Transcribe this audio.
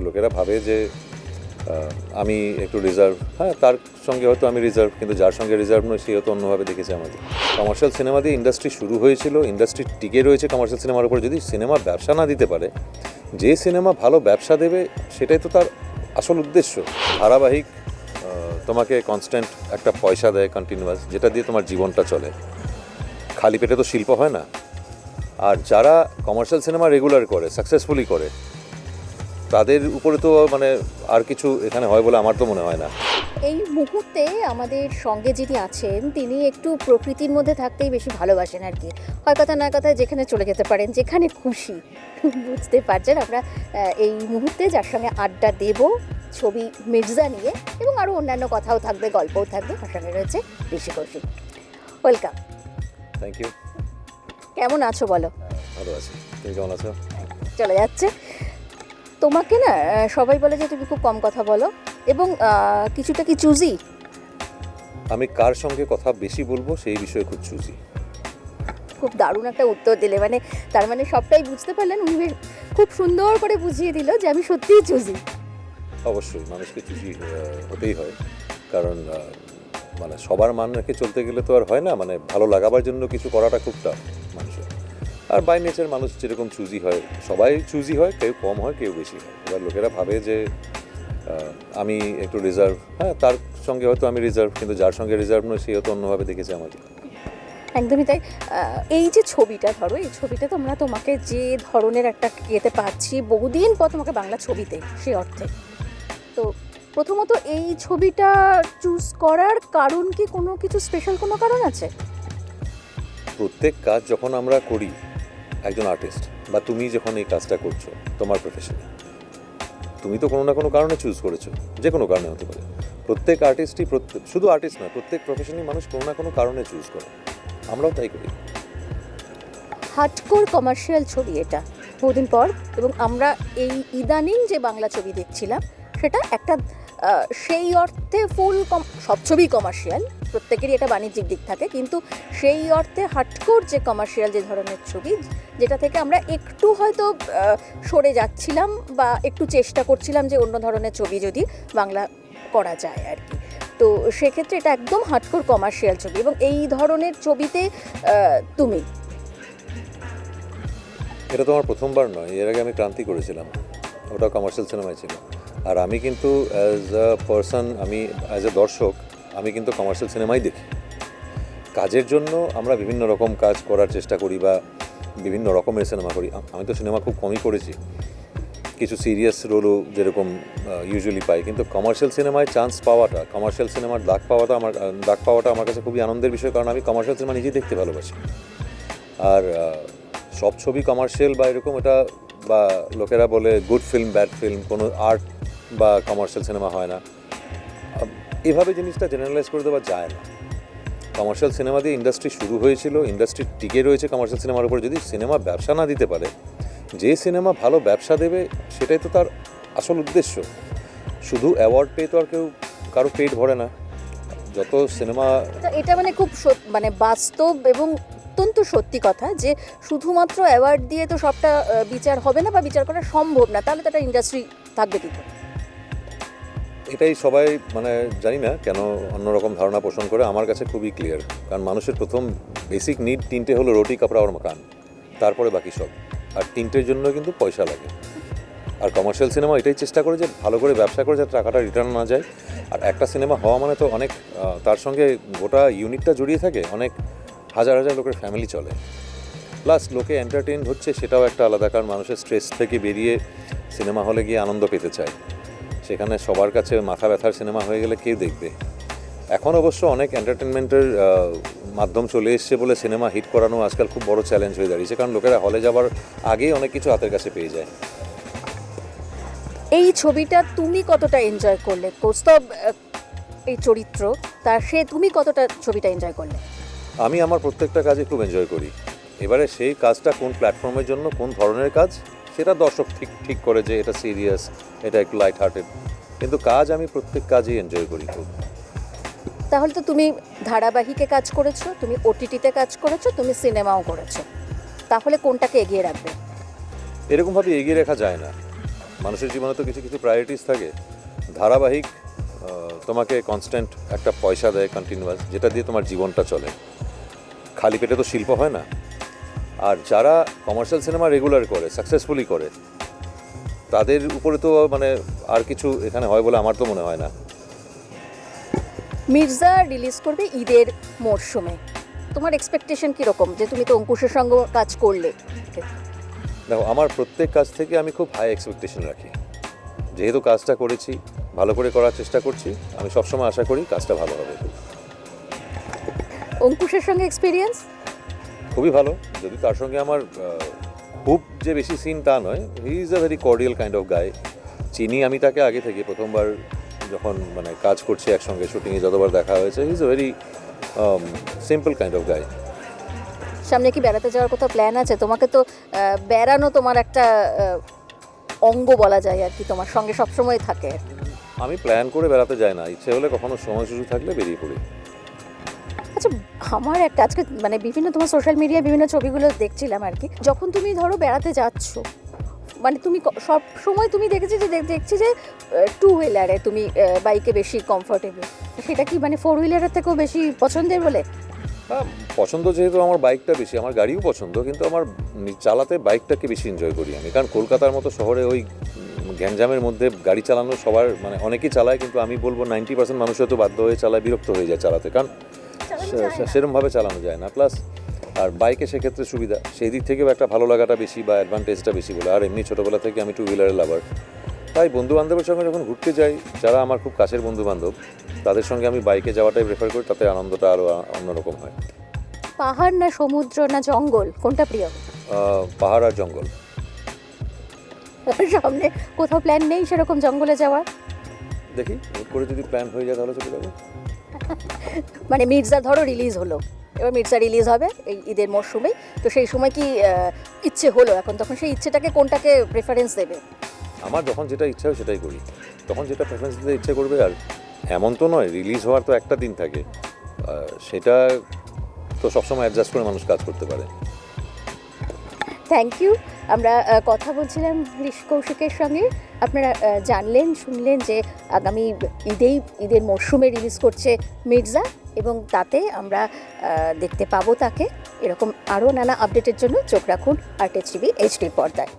লোকেরা ভাবে যে আমি একটু রিজার্ভ হ্যাঁ তার সঙ্গে হয়তো আমি রিজার্ভ কিন্তু যার সঙ্গে রিজার্ভ নয় সে হয়তো অন্যভাবে দেখেছে আমাদের। কমার্শিয়াল সিনেমা দিয়ে ইন্ডাস্ট্রি শুরু হয়েছিল ইন্ডাস্ট্রি টিকে রয়েছে কমার্শিয়াল সিনেমার উপর। যদি সিনেমা ব্যবসা না দিতে পারে, যে সিনেমা ভালো ব্যবসা দেবে, সেটাই তো তার আসল উদ্দেশ্য। ধারাবাহিক তোমাকে কনস্ট্যান্ট একটা পয়সা দেয় কন্টিনিউয়াস যেটা দিয়ে তোমার জীবনটা চলে। খালি পেটে তো শিল্প হয় না। আর যারা কমার্শিয়াল সিনেমা রেগুলার করে সাকসেসফুলি করে তাদের উপরে তো মানে আর কিছু এখানে হয় বলে আমার তো মনে হয় না। এই মুহূর্তে আমাদের সঙ্গে যিনি আছেন তিনি একটু প্রকৃতির মধ্যে থাকতেই বেশি ভালোবাসেন আর কি। হয় কথা নয় কথা যেখানে চলে যেতে পারেন যেখানে খুশি। বুঝতে পারছেন? আমরা এই মুহূর্তে যার সঙ্গে আড্ডা দেব ছবি মির্জা নিয়ে এবং আরও অন্যান্য কথাও থাকবে গল্পও থাকবে তার সঙ্গে রয়েছে Rishi Kaushik. Welcome. Thank you কেমন আছো বলো? ভালো আছি। তুমি কেমন আছো? চলে যাচ্ছে। তোমাকে না সবাই বলে যে তুমি খুব কম কথা বলো এবং কিছুটা কি চুজি? আমি কার সঙ্গে কথা বেশি বলব সেই বিষয়ে খুব চুজি। খুব দারুণ একটা উত্তর দিলে মানে তার মানে সবটাই বুঝতে পারলেন উনি বেশ খুব সুন্দর করে বুঝিয়ে দিল যে আমি সত্যিই চুজি। অবশ্যই মানুষকে চুজি হতেই হয়। কারণ মানে সবার মান রেখে চলতে গেলে তো আর হয় না মানে ভালো লাগাবার জন্য কিছু করাটা খুব টাফ আর বাই নেচার মানুষ যেরকম চুজি হয় সবাই চুজি হয় কেউ কম হয় কেউ বেশি হয়। এবার লোকেরা ভাবে যে আমি একটু রিজার্ভ হ্যাঁ তার সঙ্গে হয়তো আমি রিজার্ভ কিন্তু যার সঙ্গে রিজার্ভ নয় সে হয়তো অন্যভাবে দেখেছে আমাকে। একদমই তাই। এই যে ছবিটা ধরো এই ছবিতে তোমরা তোমাকে যে ধরনের একটা ইয়েতে পাচ্ছি বহুদিন পর তোমাকে বাংলা ছবিতে সে অর্থে। তো প্রথমত এই ছবিটা চুজ করার কারণ কি কোনো কিছু স্পেশাল কোনো কারণ আছে? প্রত্যেক কাজ যখন আমরা করি একজন আর্টিস্ট বা তুমি যখন এই কাজটা করছ, তোমার প্রফেশনে তুমি তো কোনো না কোনো কারণে চুজ করেছ, যে কোনো কারণে হতে পারে। প্রত্যেক আর্টিস্টই প্রত্যেক, শুধু আর্টিস্ট নয়, প্রত্যেক প্রফেশনই মানুষ কোনো না কোনো কারণে চুজ করে। আমরাও তাই করি। হার্ডকোর কমার্শিয়াল ছবি এটা। বহুদিন পর, এবং আমরা এই ইদানিং যে বাংলা ছবি দেখছিলাম, সেটা একটা সেই অর্থে ফুল কম সব ছবি কমার্শিয়াল প্রত্যেকেরই একটা বাণিজ্যিক দিক থাকে, কিন্তু সেই অর্থে হাটকোর যে কমার্শিয়াল যে ধরনের ছবি, যেটা থেকে আমরা একটু হয়তো সরে যাচ্ছিলাম বা একটু চেষ্টা করছিলাম যে অন্য ধরনের ছবি যদি বাংলা করা যায় আর কি। তো সেক্ষেত্রে এটা একদম হাটকোর কমার্শিয়াল ছবি এবং এই ধরনের ছবিতে তুমি? এটা তো আমার প্রথমবার নয়, এর আগে আমি ক্রান্তি করেছিলাম, ওটা কমার্শিয়াল সিনেমায় ছিল। আর আমি কিন্তু অ্যাজ আ পার্সন আমি অ্যাজ এ দর্শক আমি কিন্তু কমার্শিয়াল সিনেমাই দেখি। কাজের জন্য আমরা বিভিন্ন রকম কাজ করার চেষ্টা করি বা বিভিন্ন রকমের সিনেমা করি। আমি তো সিনেমা খুব কমই করেছি। কিছু সিরিয়াস রোলও যেরকম ইউজুয়ালি পাই। কিন্তু কমার্শিয়াল সিনেমায় চান্স পাওয়াটা কমার্শিয়াল সিনেমার দাগ পাওয়াটা আমার দাগ পাওয়াটা আমার কাছে খুবই আনন্দের বিষয় কারণ আমি কমার্শিয়াল সিনেমা নিজেই দেখতে ভালোবাসি। আর সব ছবি কমার্শিয়াল বা এরকম এটা বা লোকেরা বলে গুড ফিল্ম ব্যাড ফিল্ম কোনো আর্ট বা কমার্শিয়াল সিনেমা হয় না। এভাবে জিনিসটা জেনারেলাইজ করে দেওয়া যায় না। কমার্শিয়াল সিনেমা দিয়ে ইন্ডাস্ট্রি শুরু হয়েছিল ইন্ডাস্ট্রি টিকে রয়েছে কমার্শিয়াল সিনেমার উপর। যদি সিনেমা ব্যবসা না দিতে পারে, যে সিনেমা ভালো ব্যবসা দেবে, সেটাই তো তার আসল উদ্দেশ্য। শুধু অ্যাওয়ার্ড পেয়ে তো আর কেউ কারও পেট ভরে না। যত সিনেমা এটা মানে খুব মানে বাস্তব এবং অত্যন্ত সত্যি কথা যে শুধুমাত্র অ্যাওয়ার্ড দিয়ে তো সবটা বিচার হবে না বা বিচার করা সম্ভব না, তাহলে তো একটা ইন্ডাস্ট্রি থাকবে কি করে? এটাই সবাই মানে জানি না কেন অন্যরকম ধারণা পোষণ করে আমার কাছে খুবই ক্লিয়ার কারণ মানুষের প্রথম বেসিক নিড তিনটে হলো রুটি, কাপড়া আর মাকান তারপরে বাকি সব। আর তিনটের জন্য কিন্তু পয়সা লাগে। আর কমার্শিয়াল সিনেমা এটাই চেষ্টা করে যে ভালো করে ব্যবসা করে যাতে টাকাটা রিটার্ন না যায়। আর একটা সিনেমা হওয়া মানে তো অনেক তার সঙ্গে গোটা ইউনিটটা জড়িয়ে থাকে, অনেক হাজার হাজার লোকের ফ্যামিলি চলে। প্লাস লোকে এন্টারটেইন হচ্ছে সেটাও একটা আলাদা, কারণ মানুষের স্ট্রেস থেকে বেরিয়ে সিনেমা হলে গিয়ে আনন্দ পেতে চায়। সেখানে সবার কাছে মাথা ব্যথার সিনেমা হয়ে গেলে কে দেখবে? এখন অবশ্য অনেক এন্টারটেনমেন্টের মাধ্যম চলে এসছে বলে সিনেমা হিট করানো আজকাল খুব বড় চ্যালেঞ্জ হয়ে দাঁড়িয়েছে কারণ লোকেরা হলে যাওয়ার আগেই অনেক কিছু হাতের কাছে পেয়ে যায়। এই ছবিটা তুমি কতটা এনজয় করলে? কৌস্তব এই চরিত্র তার সে তুমি কতটা ছবিটা এনজয় করলে? আমি আমার প্রত্যেকটা কাজে খুব এনজয় করি। এবারে সেই কাজটা কোন প্ল্যাটফর্মের জন্য কোন ধরনের কাজ? সেটা দর্শক ঠিক ঠিক করে যে এটা সিরিয়াস এটা একটু লাইট হার্টেড কিন্তু কাজ আমি প্রত্যেক কাজেই এনজয় করি। খুব তাহলে তো তুমি ধারাবাহিকে কাজ করেছ তুমি ওটিটিতে কাজ করেছ তুমি সিনেমাও করেছ। তাহলে কোনটাকে এগিয়ে রাখবে? এরকমভাবে এগিয়ে রাখা যায় না। মানুষের জীবনে তো কিছু কিছু প্রায়োরিটিস থাকে। ধারাবাহিক তোমাকে কনস্ট্যান্ট একটা পয়সা দেয় কন্টিনিউয়াস যেটা দিয়ে তোমার জীবনটা চলে। খালি পেটে তো শিল্প হয় না। আর যারা কমার্শিয়াল সিনেমা রেগুলার করে সাকসেসফুলি করে তাদের উপরে তো মানে আর কিছু এখানে হয় বলে আমার তো মনে হয় না। মির্জা রিলিজ করবে ঈদের মরশুমে। তোমার এক্সপেকটেশন কীরকম যে তুমি তো অঙ্কুশের সঙ্গে কাজ করলে? দেখো আমার প্রত্যেক কাজ থেকে আমি খুব হাই এক্সপেকটেশন রাখি। যেহেতু কাজটা করেছি ভালো করে করার চেষ্টা করছি আমি সবসময় আশা করি কাজটা ভালো হবে। অঙ্কুশের সঙ্গে এক্সপিরিয়েন্স খুবই ভালো। যদি তার সঙ্গে আমার খুব যে বেশি সিন তা নয় he is a very cordial kind of guy চিনি আমি তাকে আগে থেকে প্রথমবার যখন মানে কাজ করছি একসঙ্গে শুটিংয়ে যতবার দেখা হয়েছে he is a very simple kind of guy সামনে কি বেড়াতে যাওয়ার কোথাও প্ল্যান আছে? তোমাকে তো বেড়ানো তোমার একটা অঙ্গ বলা যায় আর কি তোমার সঙ্গে সবসময় থাকে। আমি প্ল্যান করে বেড়াতে যাই না। ইচ্ছে হলে কখনো সময় সুযোগ থাকলে বেরিয়ে পড়ি। আচ্ছা আমার একটা আজকে মানে বিভিন্ন তোমার সোশ্যাল মিডিয়ায় বিভিন্ন ছবিগুলো দেখছিলাম আর কি। যখন তুমি ধরো বেড়াতে যাচ্ছ মানে তুমি সব সময় তুমি দেখেছি যে দেখ- দেখছি যে টু হুইলারে তুমি বাইকে বেশি কমফোর্টেবল সেটা কি মানে ফোর হুইলারের থেকেও বেশি পছন্দের বলে? হ্যাঁ, পছন্দ যেহেতু আমার বাইকটা বেশি আমার গাড়িও পছন্দ কিন্তু আমার চালাতে বাইকটাকে বেশি এনজয় করি আমি। কারণ কলকাতার মতো শহরে ওই গ্যাঞ্জামের মধ্যে গাড়ি চালানো সবার মানে অনেকেই চালায় কিন্তু আমি বলব নাইনটি পার্সেন্ট মানুষ হয়তো বাধ্য হয়ে চালায় বিরক্ত হয়ে যায় চালাতে। কারণ সেরমভাবে চালানো যায় না। প্লাস আর বাইকে সেক্ষেত্রে সুবিধা সেই দিক থেকেও একটা ভালো লাগাটা বেশি বা অ্যাডভান্টেজটা বেশি বলে। আর এমনি ছোটোবেলা থেকে আমি টু হুইলারের লাভার তাই বন্ধু বান্ধবের সঙ্গে যখন ঘুরতে যাই যারা আমার খুব কাছের বন্ধু বান্ধব তাদের সঙ্গে আমি বাইকে যাওয়াটাই প্রেফার করি তাতে আনন্দটা আরও অন্যরকম হয়। পাহাড় না সমুদ্র না জঙ্গল? কোনটা প্রিয়? পাহাড় আর জঙ্গল। সামনে কোথাও প্ল্যান নেই সেরকম জঙ্গলে যাওয়ার? দেখি করে যদি প্ল্যান হয়ে যায় তাহলে চলে যাব। মানে মির্জা ধরো রিলিজ হলো। এবার মির্জা রিলিজ হবে এই ঈদের মরশুমে। তো সেই সময় কি ইচ্ছে হলো এখন? তখন সেই ইচ্ছেটাকে কোনটাকে প্রেফারেন্স দেবে? আমার যখন যেটা ইচ্ছা হয় সেটাই করি। তখন যেটা প্রেফারেন্স দিতে ইচ্ছে করবে আর এমন তো নয় রিলিজ হওয়ার তো একটা দিন থাকে। সেটা তো সবসময় অ্যাডজাস্ট করে মানুষ কাজ করতে পারে। থ্যাংক ইউ আমরা কথা বলছিলাম ঋষ কৌশিকের সঙ্গে। আপনারা জানলেন, শুনলেন যে আগামী ঈদেই, ঈদের মরশুমে রিলিজ করছে মির্জা এবং তাতে আমরা দেখতে পাবো তাকে। এরকম আরও নানা আপডেটের জন্য চোখ রাখুন আর টিভি এইচডির পর্দায়।